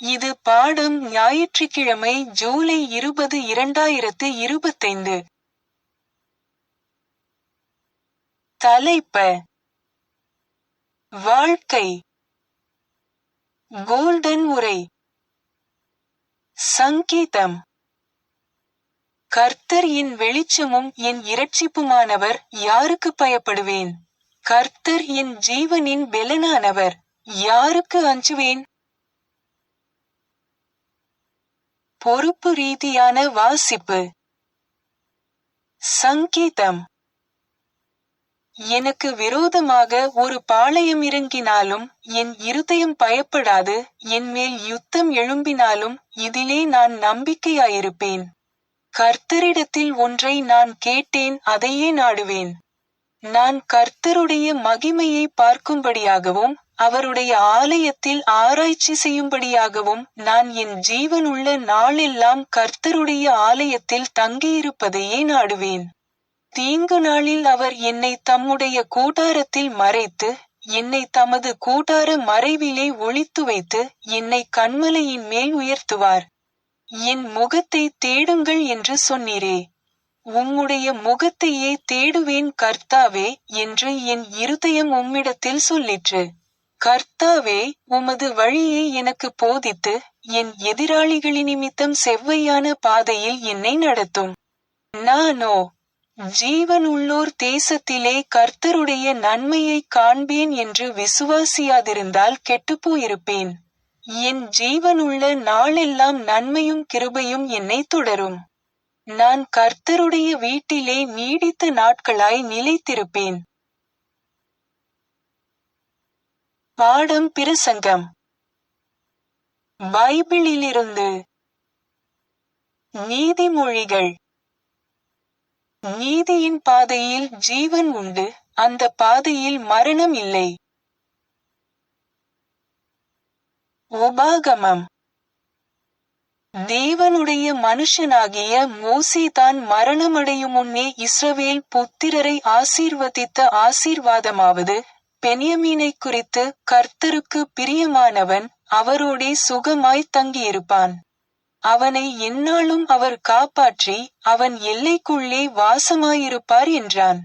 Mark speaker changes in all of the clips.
Speaker 1: இது பாடம் ஞாயிற்றுக்கிழமை ஜூலை இருபது இரண்டாயிரத்து இருபத்தைந்து. தலைப்ப. வாழ்க்கை. கோல்டன் உரை. சங்கீதம். கர்த்தர் என் வெளிச்சமும் என் இரட்சிப்புமானவர் யாருக்கு பயப்படுவேன்? கர்த்தர் என் ஜீவனின் பெலனானவர் யாருக்கு அஞ்சுவேன்? பொறுப்பு ரீதியான வாசிப்பு. சங்கீதம். எனக்கு விரோதமாக ஒரு பாளையம் இறங்கினாலும் என் இருதயம் பயப்படாது என் மேல் யுத்தம் எழும்பினாலும் இதிலே நான் நம்பிக்கையாயிருப்பேன். கர்த்தரிடத்தில் ஒன்றை நான் கேட்டேன் அதையே நாடுவேன். நான் கர்த்தருடைய மகிமையை பார்க்கும்படியாகவும் அவருடைய ஆலயத்தில் ஆராய்ச்சி செய்யும்படியாகவும் நான் என் ஜீவனுள்ள நாளெல்லாம் கர்த்தருடைய ஆலயத்தில் தங்கியிருப்பதையே நாடுவேன். தீங்கு நாளில் அவர் என்னை தம்முடைய கூட்டாரத்தில் மறைத்து என்னை தமது கூட்டார மறைவிலே ஒளித்து வைத்து என்னை கண்மலையின் மேல் உயர்த்துவார். என் முகத்தை தேடுங்கள் என்று சொன்னீரே. உம்முடைய முகத்தையே தேடுவேன் கர்த்தாவே என்று என் இருதயம் உம்மிடத்தில் சொல்லிற்று. கர்த்தாவே உமது வழியை எனக்கு போதித்து என் எதிராளிகளின் நிமித்தம் செவ்வையான பாதையில் என்னை நடத்தும். நானோ ஜீவன் உள்ளோர் தேசத்திலே கர்த்தருடைய நன்மையை காண்பேன் என்று விசுவாசியாதிருந்தால் கெட்டுப்போயிருப்பேன். என் ஜீவனுள்ள நாளெல்லாம் நன்மையும் கிருபையும் என்னை தொடரும். நான் கர்த்தருடைய வீட்டிலே நீடித்த நாட்களாய் நிலைத்திருப்பேன். பாடம் பிரசங்கம். பைபிளிலிருந்து நீதிமொழிகள். நீதியின் பாதையில் ஜீவன் உண்டு அந்த பாதையில் மரணம் இல்லை. உபாகமம். தேவனுடைய மனுஷனாகிய மோசே தான் மரணமடையும் முன்னே இஸ்ரவேல் புத்திரரை ஆசீர்வதித்த ஆசீர்வாதமாவது. பெனியமீனை குறித்து கர்த்தருக்கு பிரியமானவன் அவரோடே சுகமாய் தங்கியிருப்பான். அவனை எந்நாளும் அவர் காப்பாற்றி அவன் எல்லைக்குள்ளே வாசமாயிருப்பார் என்றான்.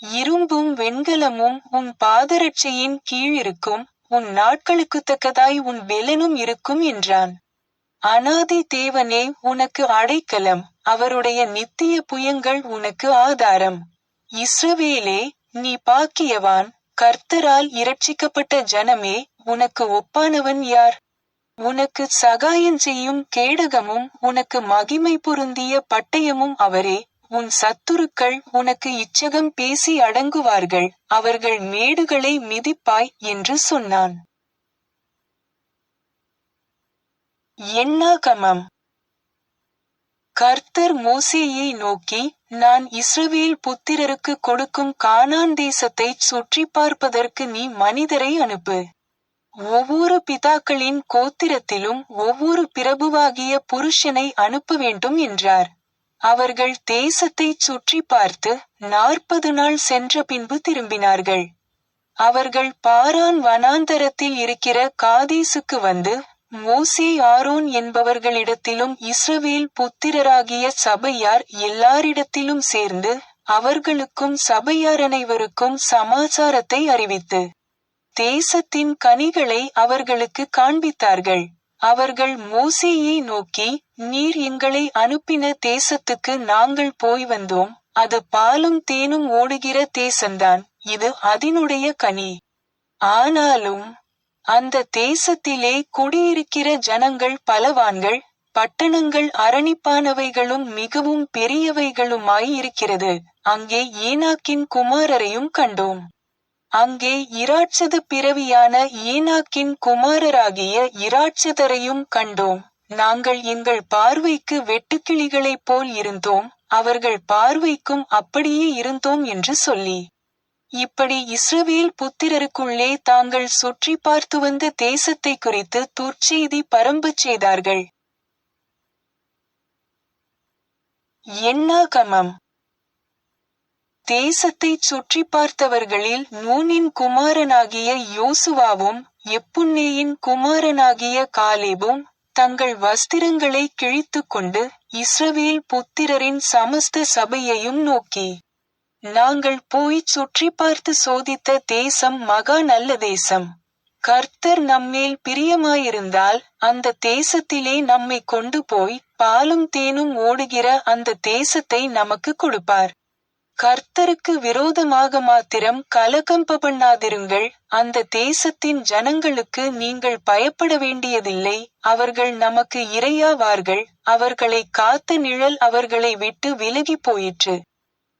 Speaker 1: இரும்பும் வெண்கலமும் உன் பாதரட்சையின் கீழ் இருக்கும் உன் நாட்களுக்கு தக்கதாய் உன் வெலனும் இருக்கும் என்றான். அனாதி தேவனே உனக்கு அடைக்கலம். அவருடைய நித்திய புயங்கள் உனக்கு ஆதாரம். இஸ்ரவேலே நீ பாக்கியவான். கர்த்தரால் இரட்சிக்கப்பட்ட ஜனமே உனக்கு ஒப்பானவன் யார்? உனக்கு சகாயம் செய்யும் கேடகமும் உனக்கு மகிமை பொருந்திய பட்டயமும் அவரே. உன் சத்துருக்கள் உனக்கு இச்சகம் பேசி அடங்குவார்கள். அவர்கள் மேடுகளை மிதிப்பாய் என்று சொன்னான். எண்ணாகமம் கர்த்தர் மோசேயை நோக்கி நான் இஸ்ரவேல் புத்திரருக்கு கொடுக்கும் கானான் தேசத்தை சுற்றி பார்ப்பதற்கு நீ மனிதரை அனுப்பு. ஒவ்வொரு பிதாக்களின் கோத்திரத்திலும் ஒவ்வொரு பிரபுவாகிய புருஷனை அனுப்ப வேண்டும் என்றார். அவர்கள் தேசத்தை சுற்றி பார்த்து நாற்பது நாள் சென்ற பின்பு திரும்பினார்கள். அவர்கள் பாரான் வனாந்தரத்தில் இருக்கிற காதேசுக்கு வந்து மோசே ஆரோன் என்பவர்களிடத்திலும் இஸ்ரவேல் புத்திரராகிய சபையார் எல்லாரிடத்திலும் சேர்ந்து அவர்களுக்கும் சபையார் அனைவருக்கும் சமாச்சாரத்தை அறிவித்து தேசத்தின் கனிகளை அவர்களுக்கு காண்பித்தார்கள். அவர்கள் மோசேயை நோக்கி நீர் எங்களை அனுப்பின தேசத்துக்கு நாங்கள் போய் வந்தோம். அது பாலும் தேனும் ஓடுகிற தேசந்தான் இது அதனுடைய கனி. ஆனாலும் அந்த தேசத்திலே குடியிருக்கிற ஜனங்கள் பலவான்கள் பட்டணங்கள் அரணிப்பானவைகளும் மிகவும் பெரியவைகளுமாய் இருக்கிறது. அங்கே ஏனாக்கின் குமாரரையும் கண்டோம். அங்கே இராட்சத பிறவியான ஏனாக்கின் குமாரராகிய இராட்சதரையும் கண்டோம். நாங்கள் எங்கள் பார்வைக்கு வெட்டுக்கிளிகளைப் போல் இருந்தோம். அவர்கள் பார்வைக்கும் அப்படியே இருந்தோம் என்று சொல்லி. இப்படி இஸ்ரவேல் புத்திரருக்குள்ளே தாங்கள் சுற்றி பார்த்து வந்த தேசத்தை குறித்து துர்ச்செய்தி பரம்பச் செய்தார்கள். எண்ணாகமம் தேசத்தைச் சுற்றி பார்த்தவர்களில் நூனின் குமாரனாகிய யோசுவாவும் எப்புன்னேயின் குமாரனாகிய காலேபும் தங்கள் வஸ்திரங்களை கிழித்துக் கொண்டு இஸ்ரவேல் புத்திரரின் சமஸ்த சபையையும் நோக்கி நாங்கள் போய்ச் சுற்றி பார்த்து சோதித்த தேசம் மகா நல்ல தேசம். கர்த்தர் நம்மேல் பிரியமாயிருந்தால் அந்த தேசத்திலே நம்மை கொண்டு போய் பாலும் தேனும் ஓடுகிற அந்த தேசத்தை நமக்கு கொடுப்பார். கர்த்தருக்கு விரோதமாக மாத்திரம் கலகம்ப பண்ணாதிருங்கள் அந்த தேசத்தின் ஜனங்களுக்கு நீங்கள் பயப்பட வேண்டியதில்லை. அவர்கள் நமக்கு இரையாவார்கள். அவர்களை காத்த நிழல் அவர்களை விட்டு விலகி போயிற்று.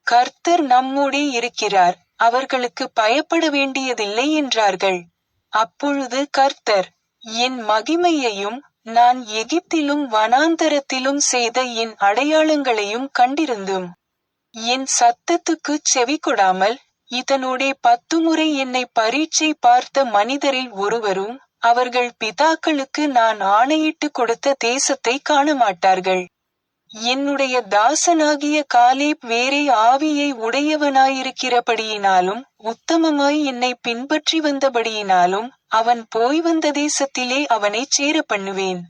Speaker 1: கர்த்தர் நம்மோடே இருக்கிறார். அவர்களுக்கு பயப்பட வேண்டியதில்லை என்றார்கள். அப்பொழுது கர்த்தர் என் மகிமையையும் நான் எகிப்திலும் வனாந்தரத்திலும் செய்த என் அடையாளங்களையும் கண்டிருந்தும் என் சத்தத்துக்குச் செவி கொடாமல் இதனோடே பத்து முறை என்னை பரீட்சை பார்த்த மனிதரில் ஒருவரும் அவர்கள் பிதாக்களுக்கு நான் ஆணையிட்டு கொடுத்த தேசத்தை காணமாட்டார்கள். என்னுடைய தாசனாகிய காலேப் வேறே ஆவியை உடையவனாயிருக்கிறபடியினாலும் உத்தமமாய் என்னை பின்பற்றி வந்தபடியினாலும் அவன் போய் வந்த தேசத்திலே அவனைச் சேர பண்ணுவேன்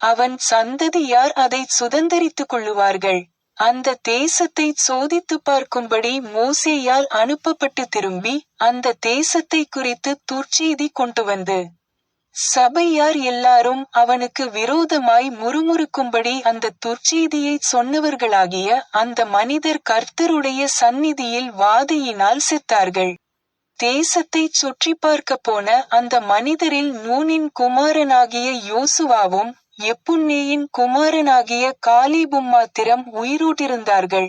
Speaker 1: அவன் சந்ததியார் அதை சுதந்தரித்துக் கொள்ளுவார்கள்? அந்த தேசத்தை சோதித்து பார்க்கும்படி மோசேயால் அனுப்பப்பட்டு திரும்பி அந்த தேசத்தை குறித்து துர்ச்செய்தி கொண்டு வந்து சபையார் எல்லாரும் அவனுக்கு விரோதமாய் முறுமுறுக்கும்படி அந்த துர்ச்செய்தியை சொன்னவர்களாகிய அந்த மனிதர் கர்த்தருடைய சந்நிதியில் வாதியினால் செத்தார்கள். தேசத்தை சுற்றி பார்க்க போன அந்த மனிதரில் நூனின் குமாரனாகிய யோசுவாவும் எப்புன்னேயின் குமாரனாகிய காலிபும் மாத்திரம் உயிரோட்டிருந்தார்கள்.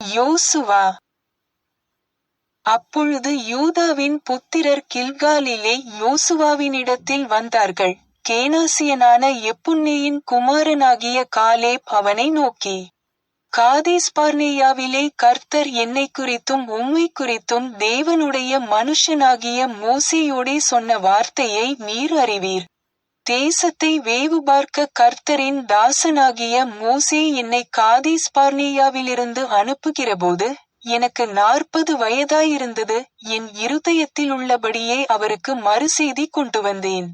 Speaker 1: யோசுவா அப்பொழுது யூதாவின் புத்திரர் கில்காலிலே யோசுவாவினிடத்தில் வந்தார்கள். கேனாசியனான எப்புன்னேயின் குமாரனாகிய காலேப் அவனை நோக்கி காதேஸ் பார்னேயாவிலே கர்த்தர் என்னை குறித்தும் உம்மை குறித்தும் தேவனுடைய மனுஷனாகிய மோசையோடே சொன்ன வார்த்தையை நீர் அறிவீர். தேசத்தை வேவு பார்க்க கர்த்தரின் தாசனாகிய மோசே என்னை காதேஸ் பார்னேயாவிலிருந்து அனுப்புகிறபோது எனக்கு நாற்பது வயதாயிருந்தது. என் இருதயத்தில் உள்ளபடியே அவருக்கு மறுசெய்தி கொண்டு வந்தேன்.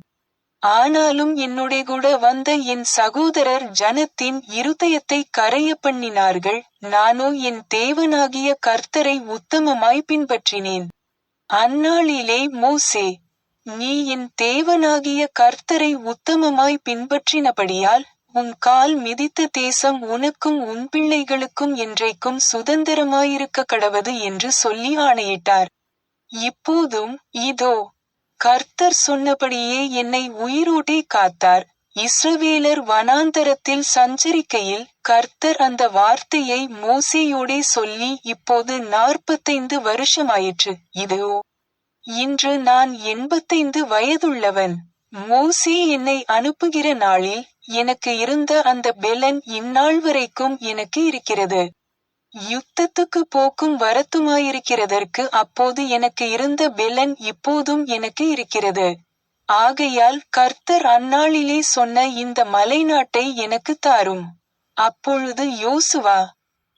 Speaker 1: ஆனாலும் என்னுடைய கூட வந்த என் சகோதரர் ஜனத்தின் இருதயத்தை கரைய பண்ணினார்கள். நானோ என் தேவனாகிய கர்த்தரை உத்தமமாய் பின்பற்றினேன். அந்நாளிலே மோசே நீ என் தேவனாகிய கர்த்தரை உத்தமமாய் பின்பற்றினபடியால் உன் கால் மிதித்த தேசம் உனக்கும் உன் பிள்ளைகளுக்கும் என்றைக்கும் சுதந்திரமாயிருக்க கடவது என்று சொல்லி ஆணையிட்டார். இப்போதும் இதோ கர்த்தர் சொன்னபடியே என்னை உயிரோட்டே காத்தார். இஸ்ரவேலர் வனாந்தரத்தில் சஞ்சரிக்கையில் கர்த்தர் அந்த வார்த்தையை மோசையோடே சொல்லி இப்போது நாற்பத்தைந்து வருஷமாயிற்று. இதோ இன்று நான் எண்பத்தைந்து வயதுள்ளவன். மோசே என்னை அனுப்புகிற நாளில் எனக்கு இருந்த அந்த பெலன் இந்நாள் வரைக்கும் எனக்கு இருக்கிறது. யுத்தத்துக்கு போக்கும் வரத்துமாயிருக்கிறதற்கு அப்போது எனக்கு இருந்த பெலன் இப்போதும் எனக்கு இருக்கிறது. ஆகையால் கர்த்தர் அந்நாளிலே சொன்ன இந்த மலைநாட்டை எனக்கு தாரும். அப்பொழுது யோசுவா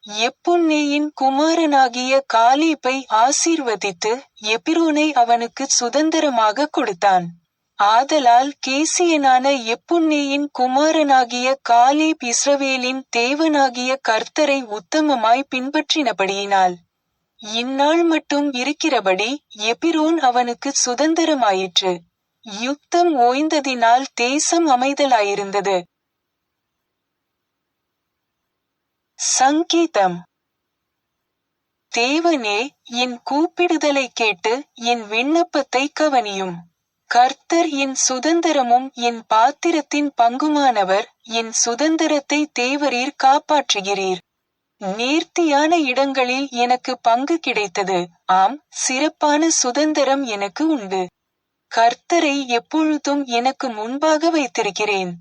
Speaker 1: எப்புன்னேயின் குமாரனாகிய காலீப்பை ஆசீர்வதித்து எபிரோனை அவனுக்கு சுதந்திரமாக கொடுத்தான். ஆதலால் கேசியனான எப்புன்னேயின் குமாரனாகிய காலேப் இஸ்ரவேலின் தேவனாகிய கர்த்தரை உத்தமமாய் பின்பற்றினபடியினால் இந்நாள் மட்டும் இருக்கிறபடி எபிரோன் அவனுக்கு சுதந்திரமாயிற்று. யுத்தம் ஓய்ந்ததினால் தேசம் அமைதலாயிருந்தது. சங்கீதம். தேவனே என் கூப்பிடுதலை கேட்டு என் விண்ணப்பத்தை கவனியும். கர்த்தர் என் சுதந்திரமும் என் பாத்திரத்தின் பங்குமானவர் என் சுதந்திரத்தை தேவரீர் காப்பாற்றுகிறீர். நேர்த்தியான இடங்களில் எனக்கு பங்கு கிடைத்தது. ஆம் சிறப்பான சுதந்திரம் எனக்கு உண்டு. கர்த்தரை எப்பொழுதும் எனக்கு முன்பாக வைத்திருக்கிறேன்.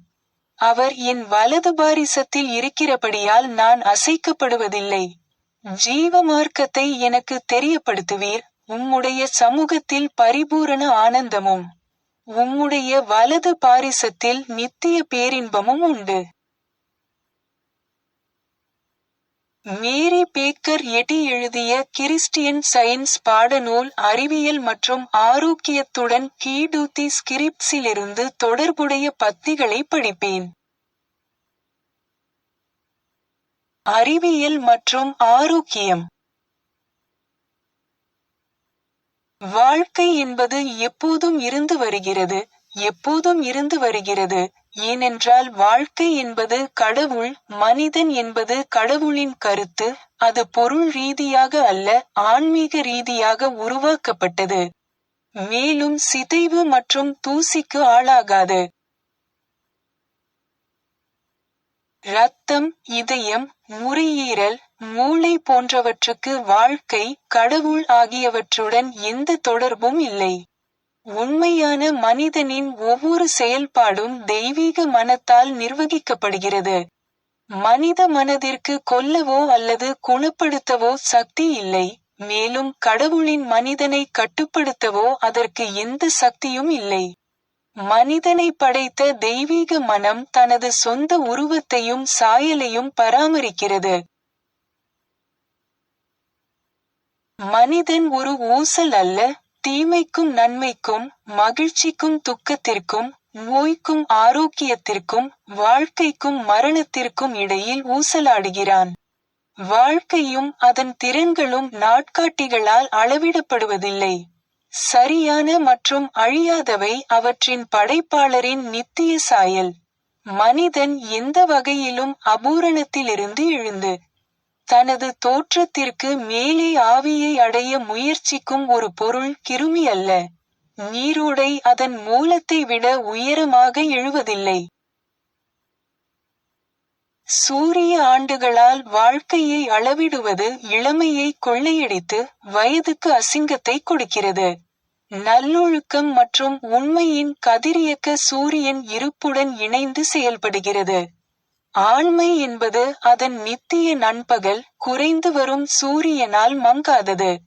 Speaker 1: அவர் என் வலது பாரிசத்தில் இருக்கிறபடியால் நான் அசைக்கப்படுவதில்லை. ஜீவ மார்க்கத்தை எனக்கு தெரியப்படுத்துவீர். உம்முடைய சமூகத்தில் பரிபூரண ஆனந்தமும். உம்முடைய வலது பாரிசத்தில் நித்திய பேரின்பமும் உண்டு. மேரி பேக்கர் எட்டி எழுதிய கிறிஸ்டியன் சயின்ஸ் பாடநூல் அறிவியல் மற்றும் ஆரோக்கியத்துடன் கீடூத்தி ஸ்கிரிப்ட்ஸிலிருந்து தொடர்புடைய பத்திகளை படிப்பேன். அறிவியல் மற்றும் ஆரோக்கியம். வாழ்க்கை என்பது எப்போதும் இருந்து வருகிறது எப்போதும் இருந்து வருகிறது. ஏனென்றால் வாழ்க்கை என்பது கடவுள் மனிதன் என்பது கடவுளின் கருத்து அது பொருள் ரீதியாக அல்ல ஆன்மீக ரீதியாக உருவாக்கப்பட்டது. மேலும் சிதைவு மற்றும் தூசிக்கு ஆளாகாது. ரத்தம் இதயம் நுரையீரல் மூளை போன்றவற்றுக்கு வாழ்க்கை கடவுள் ஆகியவற்றுடன் எந்த தொடர்பும் இல்லை. உண்மையான மனிதனின் ஒவ்வொரு செயல்பாடும் தெய்வீக மனத்தால் நிர்வகிக்கப்படுகிறது. மனித மனதிற்கு கொல்லவோ அல்லது குணப்படுத்தவோ சக்தி இல்லை மேலும் கடவுளின் மனிதனை கட்டுப்படுத்தவோ அதற்கு எந்த சக்தியும் இல்லை. மனிதனை படைத்த தெய்வீக மனம் தனது சொந்த உருவத்தையும் சாயலையும் பராமரிக்கிறது. மனிதன் ஒரு ஊசல் அல்ல தீமைக்கும் நன்மைக்கும் மகிழ்ச்சிக்கும் துக்கத்திற்கும் நோய்க்கும் ஆரோக்கியத்திற்கும் வாழ்க்கைக்கும் மரணத்திற்கும் இடையில் ஊசலாடுகிறான். வாழ்க்கையும் அதன் திறன்களும் நாட்காட்டிகளால் அளவிடப்படுவதில்லை. சரியான மற்றும் அழியாதவை அவற்றின் படைப்பாளரின் நித்திய சாயல். மனிதன் எந்த வகையிலும் அபூரணத்திலிருந்து எழுந்து தனது தோற்றத்திற்கு மேலே ஆவியை அடைய முயற்சிக்கும் ஒரு பொருள் கிருமி அல்ல. நீரோடை அதன் மூலத்தை விட உயரமாக எழுவதில்லை. சூரிய ஆண்டுகளால் வாழ்க்கையை அளவிடுவது இளமையை கொள்ளையடித்து வயதுக்கு அசிங்கத்தை கொடுக்கிறது. நல்லொழுக்கம் மற்றும் உண்மையின் கதிரியக்க சூரியன் இருப்புடன் இணைந்து செயல்படுகிறது. ஆண்மை என்பது அதன் நித்திய நண்பகல் குறைந்து வரும் சூரியனால் மங்காதது.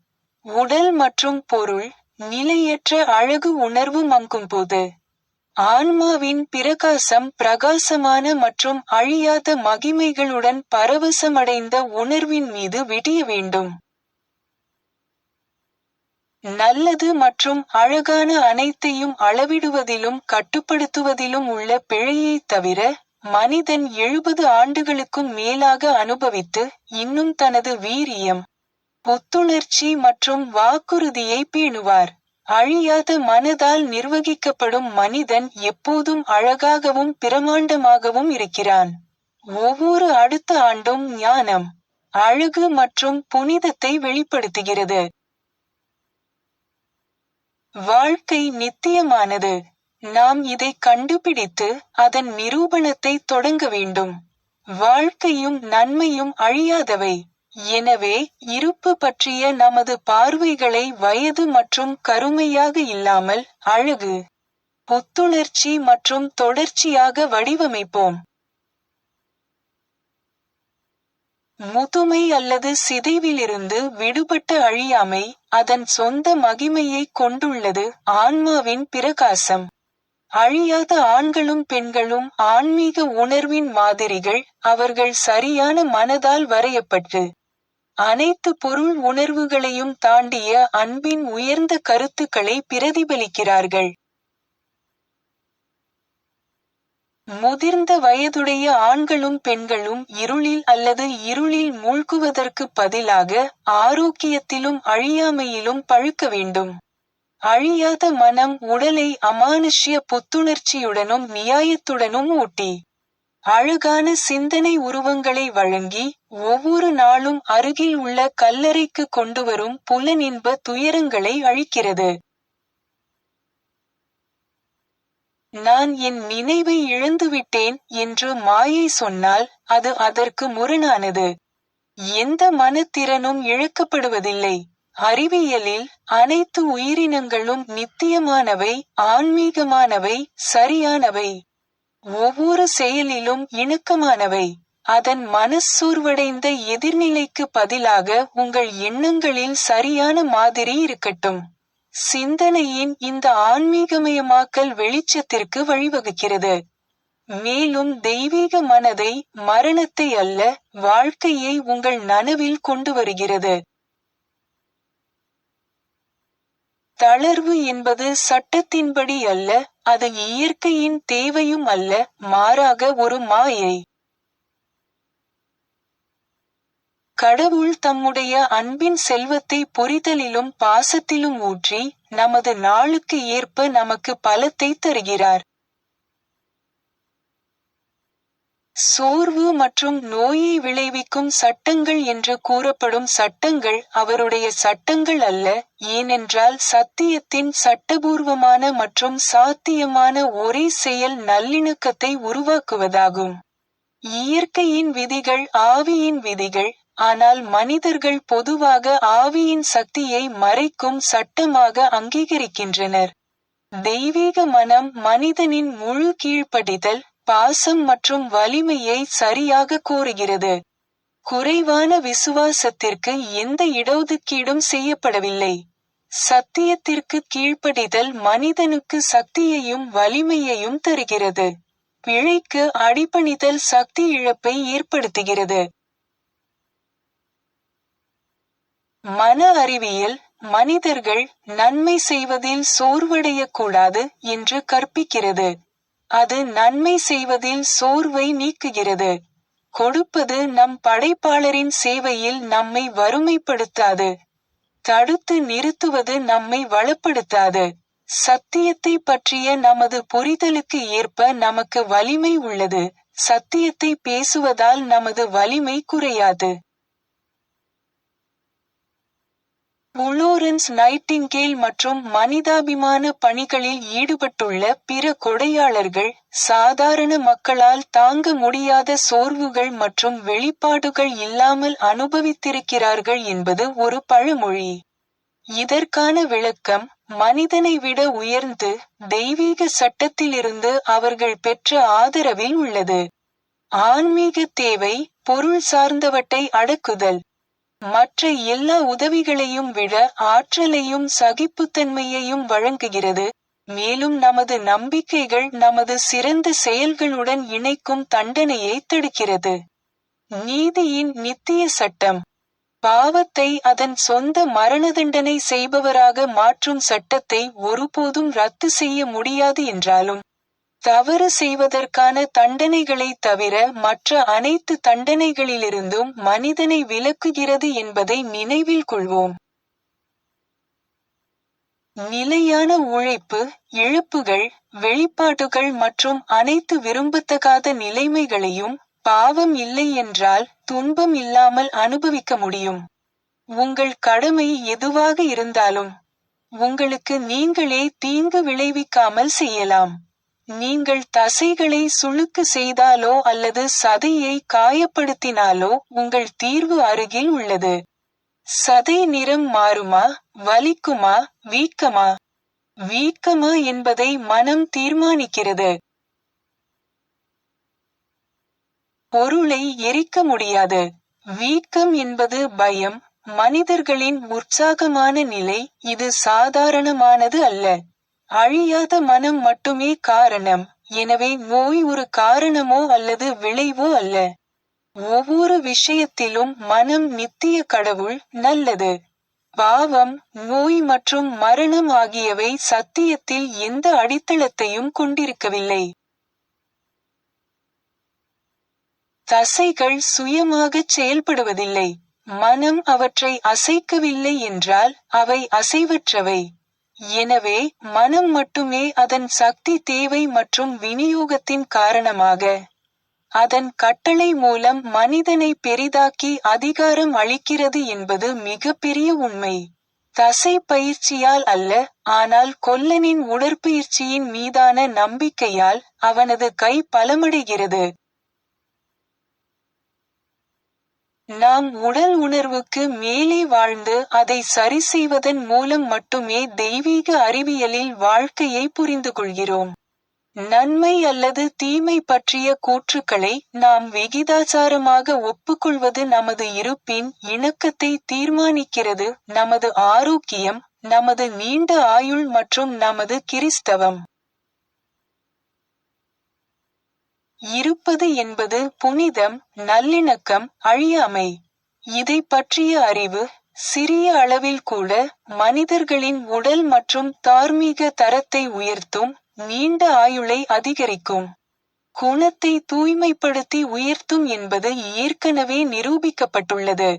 Speaker 1: உடல் மற்றும் பொருள் நிலையற்ற அழகு உணர்வு மங்கும் போது ஆன்மாவின் பிரகாசம் பிரகாசமான மற்றும் அழியாத மகிமைகளுடன் பரவசமடைந்த உணர்வின் மீது விடிய வேண்டும். நல்லது மற்றும் அழகான அனைத்தையும் அளவிடுவதிலும் கட்டுப்படுத்துவதிலும் உள்ள பிழையைத் தவிர மனிதன் எழுபது ஆண்டுகளுக்கும் மேலாக அனுபவித்து இன்னும் தனது வீரியம் புத்துணர்ச்சி மற்றும் வாக்குறுதியை பேணுவார். அழியாத மனதால் நிர்வகிக்கப்படும் மனிதன் எப்போதும் அழகாகவும் பிரமாண்டமாகவும் இருக்கிறான். ஒவ்வொரு அடுத்த ஆண்டும் ஞானம் அழகு மற்றும் புனிதத்தை வெளிப்படுத்துகிறது. வாழ்க்கை நித்தியமானது. நாம் இதை கண்டுபிடித்து அதன் நிரூபணத்தை தொடங்க வேண்டும். வாழ்க்கையும் நன்மையும் அழியாதவை. எனவே இருப்பு பற்றிய நமது பார்வைகளை வயது மற்றும் கருமையாக இல்லாமல் அழகு புத்துணர்ச்சி மற்றும் தொடர்ச்சியாக வடிவமைப்போம். முதுமை அல்லது சிதைவிலிருந்து விடுபட்ட அழியாமை அதன் சொந்த மகிமையை கொண்டுள்ளது ஆன்மாவின் பிரகாசம். அழியாத ஆண்களும் பெண்களும் ஆன்மீக உணர்வின் மாதிரிகள் அவர்கள் சரியான மனதால் வரையப்பட்டு அனைத்து பொருள் உணர்வுகளையும் தாண்டிய அன்பின் உயர்ந்த கருத்துக்களை பிரதிபலிக்கிறார்கள். முதிர்ந்த வயதுடைய ஆண்களும் பெண்களும் இருளில் அல்லது இருளில் மூழ்குவதற்கு பதிலாக ஆரோக்கியத்திலும் அழியாமையிலும் பழுக்க வேண்டும். அழியாத மனம் உடலை அமானுஷ்ய புத்துணர்ச்சியுடனும் நியாயத்துடனும் ஊட்டி. அழகான சிந்தனை உருவங்களை வழங்கி ஒவ்வொரு நாளும் அருகில் உள்ள கல்லறைக்கு கொண்டுவரும் புலனின்ப துயரங்களை அழிக்கிறது. நான் என் நினைவை இழந்துவிட்டேன் என்று மாயை சொன்னால் அது அதற்கு முரணானது. எந்த மனத்திறனும் இழக்கப்படுவதில்லை. அறிவியலில் அனைத்து உயிரினங்களும் நித்தியமானவை ஆன்மீகமானவை சரியானவை. ஒவ்வொரு செயலிலும் இணக்கமானவை. அதன் மனச்சோர்வடைந்த எதிர்நிலைக்கு பதிலாக உங்கள் எண்ணங்களில் சரியான மாதிரி இருக்கட்டும். சிந்தனையின் இந்த ஆன்மீகமயமாக்கல் வெளிச்சத்திற்கு வழிவகுக்கிறது. மேலும் தெய்வீக மனதை மரணத்தை அல்ல வாழ்க்கையை உங்கள் நனவில் கொண்டு வருகிறது. தளர்வு என்பது சட்டத்தின்படி அல்ல அது இயற்கையின் தேவையும் அல்ல மாறாக ஒரு மாயை. கடவுள் தம்முடைய அன்பின் செல்வத்தை புரிதலிலும் பாசத்திலும் ஊற்றி நமது நாளுக்கு ஏற்ப நமக்கு பலத்தை தருகிறார். சோர்வு மற்றும் நோயை விளைவிக்கும் சட்டங்கள் என்று கூறப்படும் சட்டங்கள் அவருடைய சட்டங்கள் அல்ல ஏனென்றால் சத்தியத்தின் சட்டபூர்வமான மற்றும் சாத்தியமான ஒரே செயல் நல்லிணக்கத்தை உருவாக்குவதாகும். இயற்கையின் விதிகள் ஆவியின் விதிகள் ஆனால் மனிதர்கள் பொதுவாக ஆவியின் சக்தியை மறைக்கும் சட்டமாக அங்கீகரிக்கின்றனர். தெய்வீக மனம் மனிதனின் முழு கீழ்ப்படிதல் பாசம் மற்றும் வலிமையை சரியாக கோருகிறது. குறைவான விசுவாசத்திற்கு எந்த இடஒதுக்கீடும் செய்யப்படவில்லை. சத்தியத்திற்கு கீழ்ப்படிதல் மனிதனுக்கு சக்தியையும் வலிமையையும் தருகிறது. பிழைக்கு அடிபணிதல் சக்தி இழப்பை ஏற்படுத்துகிறது. மன அறிவியல் மனிதர்கள் நன்மை செய்வதில் சோர்வடையக்கூடாது என்று கற்பிக்கிறது. அது நன்மை செய்வதில் சோர்வை நீக்குகிறது. கொடுப்பது நம் படைப்பாளரின் சேவையில் நம்மை வறுமைப்படுத்தாது. தடுத்து நிறுத்துவது நம்மை வளப்படுத்தாது. சத்தியத்தை பற்றிய நமது புரிதலுக்கு ஏற்ப நமக்கு வலிமை உள்ளது. சத்தியத்தை பேசுவதால் நமது வலிமை குறையாது. புளோரன்ஸ் நைட்டிங்கேல் மற்றும் மனிதாபிமான பணிகளில் ஈடுபட்டுள்ள பிற கொடையாளர்கள் சாதாரண மக்களால் தாங்க முடியாத சோர்வுகள் மற்றும் வெளிப்பாடுகள் இல்லாமல் அனுபவித்திருக்கிறார்கள் என்பது ஒரு பழமொழி. இதற்கான விளக்கம் மனிதனை விட உயர்ந்து தெய்வீக சட்டத்திலிருந்து அவர்கள் பெற்ற ஆதரவில் உள்ளது. ஆன்மீக தேவை பொருள் சார்ந்தவற்றை அடக்குதல். மற்ற எல்லா உதவிகளையும் விட ஆற்றலையும் சகிப்புத்தன்மையையும் வழங்குகிறது. மேலும் நமது நம்பிக்கைகள் நமது சிறந்த செயல்களுடன் இணைக்கும் தண்டனையை தடுக்கிறது. நீதியின் நித்திய சட்டம். பாவத்தை அதன் சொந்த மரண தண்டனை செய்பவராக மாற்றும் சட்டத்தை ஒருபோதும் ரத்து செய்ய முடியாது என்றாலும் தவறு செய்வதற்கான தண்டனைகளை தவிர மற்ற அனைத்து தண்டனைகளிலிருந்தும் மனிதனை விலக்குகிறது என்பதை நினைவில் கொள்வோம். நிலையான உழைப்பு இழப்புகள் வெளிப்பாடுகள் மற்றும் அனைத்து விரும்பத்தகாத நிலைமைகளையும் பாவம் இல்லை என்றால் துன்பம் இல்லாமல் அனுபவிக்க முடியும். உங்கள் கடமை எதுவாக இருந்தாலும் உங்களுக்கு நீங்களே தீங்கு விளைவிக்காமல் செய்யலாம். நீங்கள் தசைகளை சுளுக்கு செய்தாலோ அல்லது சதையை காயப்படுத்தினாலோ உங்கள் தீர்வு அருகில் உள்ளது. சதை நிறம் மாறுமா வலிக்குமா வீக்கமா? வீக்கமா என்பதை மனம் தீர்மானிக்கிறது. பொருளை எரிக்க முடியாது. வீக்கம் என்பது பயம் மனிதர்களின் உற்சாகமான நிலை இது சாதாரணமானது அல்ல. அழியாத மனம் மட்டுமே காரணம். எனவே நோய் ஒரு காரணமோ அல்லது விளைவோ அல்ல. ஒவ்வொரு விஷயத்திலும் மனம் நித்திய கடவுள் நல்லது. பாவம் நோய் மற்றும் மரணம் ஆகியவை சத்தியத்தில் எந்த அடித்தளத்தையும் கொண்டிருக்கவில்லை. தசைகள் சுயமாகச் செயல்படுவதில்லை. மனம் அவற்றை அசைக்கவில்லை என்றால் அவை அசைவற்றவை. எனவே மனம் மட்டுமே அதன் சக்தி தேவை மற்றும் விநியோகத்தின் காரணமாக. அதன் கட்டளை மூலம் மனிதனை பெரிதாக்கி அதிகாரம் அளிக்கிறது என்பது மிகப்பெரிய உண்மை. தசை பயிற்சியால் அல்ல ஆனால் கொல்லனின் உடற்பயிற்சியின் மீதான நம்பிக்கையால் அவனது கை பலமடைகிறது. நாம் உடல் உணர்வுக்கு மேலே வாழ்ந்து அதை சரி செய்வதன் மூலம் மட்டுமே தெய்வீக அறிவியலில் வாழ்க்கையை புரிந்து கொள்கிறோம். நன்மை அல்லது தீமை பற்றிய கூற்றுக்களை நாம் விகிதாசாரமாக ஒப்புக்கொள்வது நமது இருப்பின் இணக்கத்தை தீர்மானிக்கிறது நமது ஆரோக்கியம் நமது நீண்ட ஆயுள் மற்றும் நமது கிறிஸ்தவம். இருப்பது என்பது புனிதம் நல்லிணக்கம் அழியாமை. இதை பற்றிய அறிவு சிறிய அளவில் கூட மனிதர்களின் உடல் மற்றும் தார்மீக தரத்தை உயர்த்தும் நீண்ட ஆயுளை அதிகரிக்கும். குணத்தை தூய்மைப்படுத்தி உயர்த்தும் என்பது ஏற்கனவே நிரூபிக்கப்பட்டுள்ளது.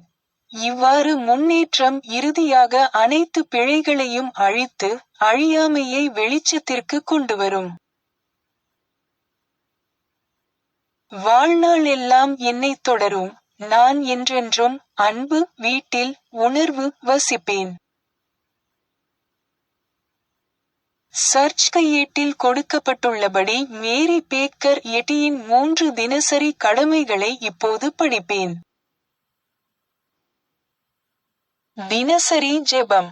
Speaker 1: இவ்வாறு முன்னேற்றம் இறுதியாக அனைத்து பிழைகளையும் அழித்து அழியாமையை வெளிச்சத்திற்கு கொண்டுவரும் வாழ்நாள் எல்லாம் என்னை தொடரும். நான் என்றென்றும் அன்பு வீட்டில் உணர்வு வசிப்பேன். சர்ச் கையேட்டில் கொடுக்கப்பட்டுள்ளபடி மேரி பேக்கர் எட்டியின் மூன்று தினசரி கடமைகளை இப்போது படிப்பேன். தினசரி ஜெபம்.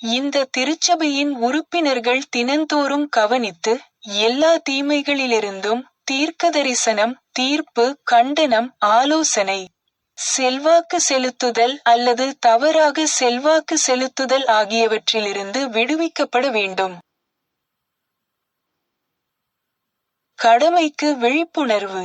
Speaker 1: இந்த திருச்சபையின் உறுப்பினர்கள் தினந்தோறும் கவனித்து எல்லா தீமைகளிலிருந்தும் தீர்க்கதரிசனம் தீர்ப்பு கண்டனம் ஆலோசனை செல்வாக்கு செலுத்துதல் அல்லது தவறாக செல்வாக்கு செலுத்துதல் ஆகியவற்றிலிருந்து விடுவிக்கப்பட வேண்டும். கடமைக்கு விழிப்புணர்வு.